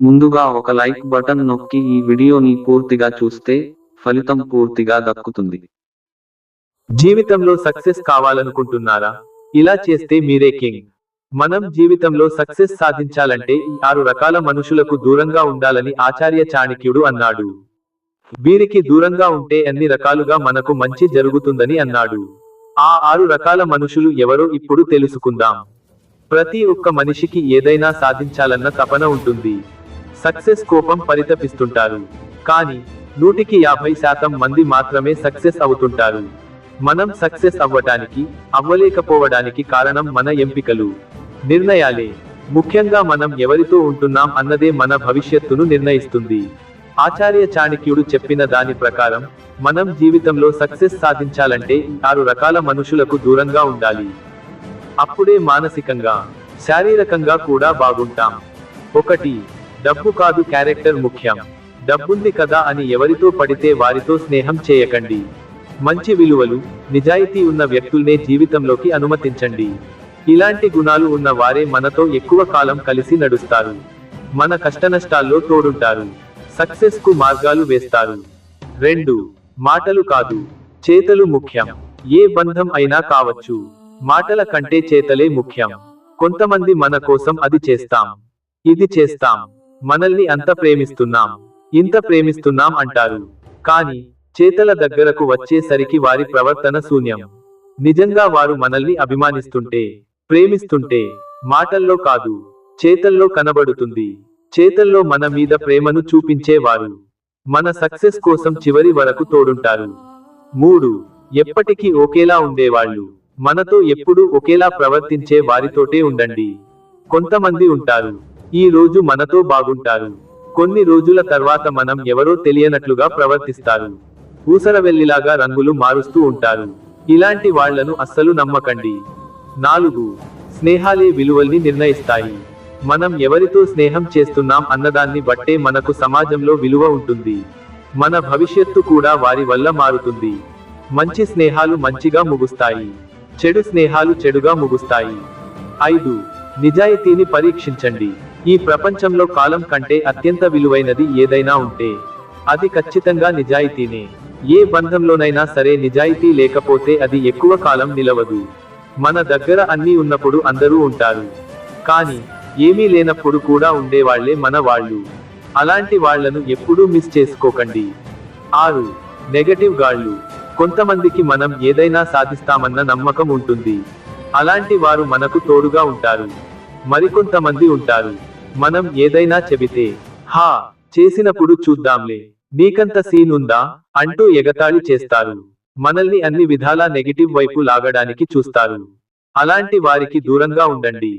ముందుగా ఒక like button నొక్కి ఈ వీడియోని పూర్తిగా చూస్తే ఫలితం పూర్తిగా దక్కుతుంది. జీవితంలో సక్సెస్ కావాలనుకుంటున్నారా? ఇలా చేస్తే మీరే కింగ్. మనం జీవితంలో సక్సెస్ సాధించాలంటే ఈ ఆరు రకాల మనుషులకు దూరంగా ఉండాలని ఆచార్య చాణక్యుడు అన్నాడు. వీరికి దూరంగా ఉంటే అన్ని రకాలుగా మనకు మంచి జరుగుతుందని అన్నాడు. ఆ ఆరు రకాల మనుషులు ఎవరో ఇప్పుడు తెలుసుకుందాం. ప్రతి ఒక్క మనిషికి ఏదైనా సాధించాలన్న తపన ఉంటుంది. సక్సెస్ కోపం పరితపిస్తుంటారు. కానీ నూటికి యాభై శాతం మంది మాత్రమే సక్సెస్ అవుతుంటారు. మనం సక్సెస్ అవ్వటానికి అవ్వలేకపోవడానికి కారణం మన ఎంపికలు. నిర్ణయాలే. ముఖ్యంగా మనం ఎవరితో ఉంటున్నాం అన్నదే మన భవిష్యత్తును నిర్ణయిస్తుంది. ఆచార్య చాణక్యుడు చెప్పిన దాని ప్రకారం మనం జీవితంలో సక్సెస్ సాధించాలంటే ఆరు రకాల మనుషులకు దూరంగా ఉండాలి. అప్పుడే మానసికంగా శారీరకంగా కూడా బాగుంటాం. ఒకటి డబ్బు కాదు క్యారెక్టర్ ముఖ్యం. డబ్బుంది కదా అని ఎవరితో పడితే వారితో స్నేహం చేయకండి. మంచి విలువలు నిజాయితీ ఉన్న వ్యక్తుల్నే జీవితంలోకి అనుమతించండి. ఇలాంటి గుణాలు ఉన్న వారే మనతో ఎక్కువ కాలం కలిసి నడుస్తారు. మన కష్టనష్టాల్లో తోడుంటారు. సక్సెస్కు మార్గాలు వేస్తారు. రెండు మాటలు కాదు చేతలు ముఖ్యం. ఏ బంధం అయినా కావచ్చు. మాటల కంటే చేతలే ముఖ్యం. కొంతమంది మన కోసం అది చేస్తాం. ఇది చేస్తాం. మనల్ని అంత ప్రేమిస్తున్నాం ఇంత ప్రేమిస్తున్నాం అంటారు. కానీ చేతల దగ్గరకు వచ్చేసరికి వారి ప్రవర్తన శూన్యం. నిజంగా వారు మనల్ని అభిమానిస్తుంటే ప్రేమిస్తుంటే మాటల్లో కాదు చేతల్లో కనబడుతుంది. చేతల్లో మన మీద ప్రేమను చూపించేవారు. మన సక్సెస్ కోసం చివరి వరకు తోడుంటారు. మూడు ఎప్పటికీ ఒకేలా ఉండేవాళ్ళు. మనతో ఎప్పుడూ ఒకేలా ప్రవర్తించే వారితోటే ఉండండి. కొంతమంది ఉంటారు. ఈ రోజు మనతో బాగుంటారు. కొన్ని రోజుల తర్వాత మనం ఎవరో తెలియనట్లుగా ప్రవర్తిస్తారు. ఊసరవెల్లిలాగా రంగులు మారుస్తూ ఉంటారు. ఇలాంటి వాళ్ళను అస్సలు నమ్మకండి. నాలుగు స్నేహాలే విలువల్ని నిర్ణయిస్తాయి. మనం ఎవరితో స్నేహం చేస్తున్నాం అన్నదాన్ని బట్టే మనకు సమాజంలో విలువ ఉంటుంది. మన భవిష్యత్తు కూడా వారి వల్ల మారుతుంది. మంచి స్నేహాలు మంచిగా ముగుస్తాయి. చెడు స్నేహాలు చెడుగా ముగుస్తాయి. ఐదు నిజాయితీని పరీక్షించండి. ఈ ప్రపంచంలో కాలం కంటే అత్యంత విలువైనది ఏదైనా ఉంటే అది ఖచ్చితంగా నిజాయితీనే. ఏ బంధంలోనైనా సరే నిజాయితీ లేకపోతే అది ఎక్కువ కాలం నిలవదు. మన దగ్గర అన్నీ ఉన్నప్పుడు అందరూ ఉంటారు. కానీ ఏమీ లేనప్పుడు కూడా ఉండేవాళ్ళే మన వాళ్ళు. అలాంటి వాళ్ళను ఎప్పుడూ మిస్ చేసుకోకండి. ఆరు నెగటివ్ గాళ్ళు. కొంతమందికి మనం ఏదైనా సాధిస్తామన్న నమ్మకం ఉంటుంది. అలాంటి వారు మనకు తోడుగా ఉంటారు. మరికొంతమంది ఉంటారు. మనం ఏదైనా చెబితే హా చేసినప్పుడు చూద్దాంలే నీకంత సీన్ ఉందా అంటూ ఎగతాళి చేస్తారు. మనల్ని అన్ని విధాలా నెగిటివ్ వైపు లాగడానికి చూస్తారు. అలాంటి వారికి దూరంగా ఉండండి.